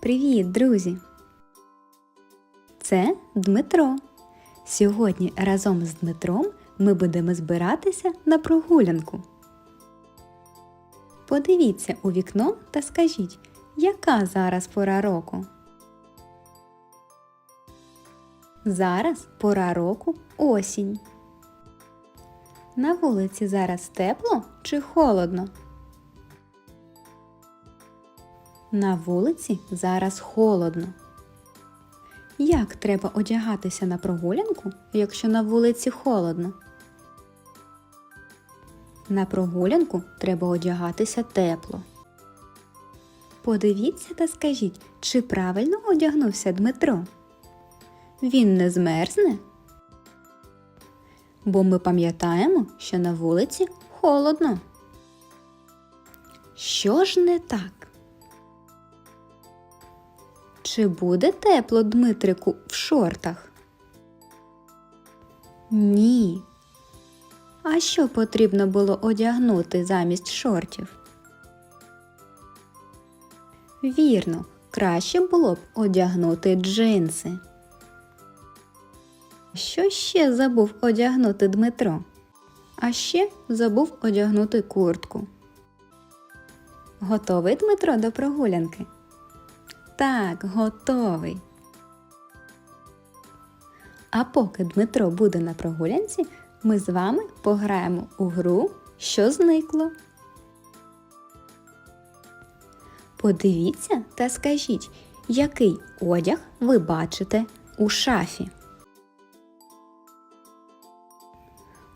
Привіт, друзі! Це Дмитро. Сьогодні разом з Дмитром ми будемо збиратися на прогулянку. Подивіться у вікно та скажіть, яка зараз пора року? Зараз пора року осінь. На вулиці зараз тепло чи холодно? На вулиці зараз холодно. Як треба одягатися на прогулянку, якщо на вулиці холодно? На прогулянку треба одягатися тепло. Подивіться та скажіть, чи правильно одягнувся Дмитро? Він не змерзне? Бо ми пам'ятаємо, що на вулиці холодно. Що ж не так? Чи буде тепло Дмитрику в шортах? Ні. А що потрібно було одягнути замість шортів? Вірно, краще було б одягнути джинси. Що ще забув одягнути Дмитро? А ще забув одягнути куртку. Готовий Дмитро до прогулянки? Так, готовий. А поки Дмитро буде на прогулянці, ми з вами пограємо у гру, що зникло. Подивіться та скажіть, який одяг ви бачите у шафі.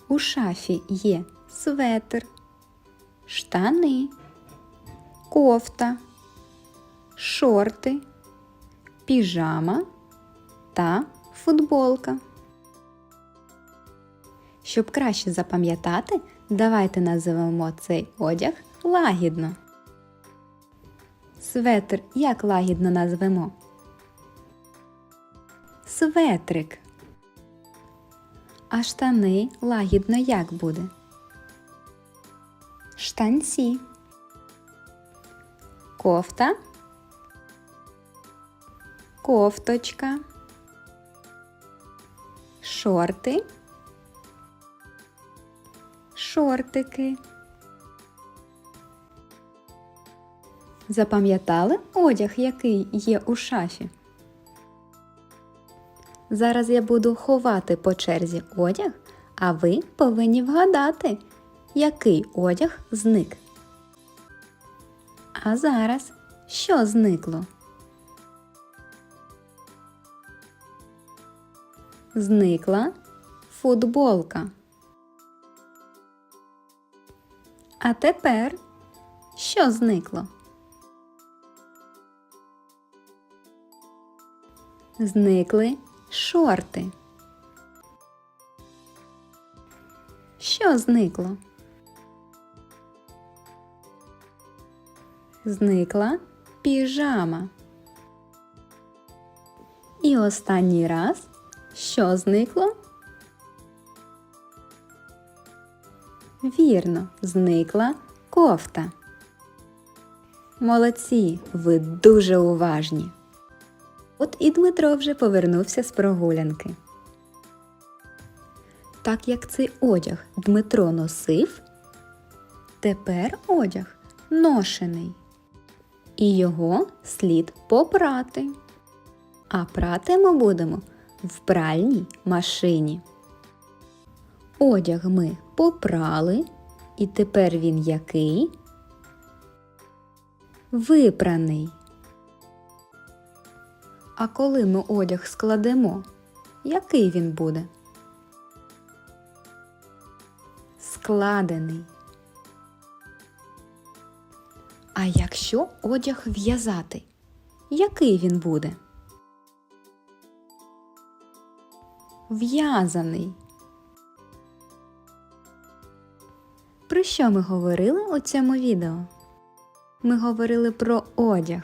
У шафі є светр, штани, кофта, шорти, піжама та футболка. Щоб краще запам'ятати, давайте називемо цей одяг лагідно. Светр як лагідно назвемо? Светрик. А штани лагідно як буде? Штанці. Кофта. Кофточка. Шорти. Шортики. Запам'ятали одяг, який є у шафі? Зараз я буду ховати по черзі одяг, а ви повинні вгадати, який одяг зник. А зараз що зникло? Зникла футболка. А тепер що зникло? Зникли шорти. Що зникло? Зникла піжама. І останній раз що зникло? Вірно, зникла кофта. Молодці, ви дуже уважні. От і Дмитро вже повернувся з прогулянки. Так як цей одяг Дмитро носив, тепер одяг ношений. І його слід попрати. А прати ми будемо в пральній машині. Одяг ми попрали, і тепер він який? Випраний. А коли ми одяг складемо, який він буде? Складений. А якщо одяг в'язати, який він буде? В'язаний. Про що ми говорили у цьому відео? Ми говорили про одяг.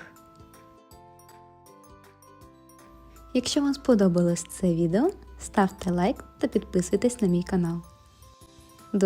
Якщо вам сподобалось це відео, ставте лайк та підписуйтесь на мій канал.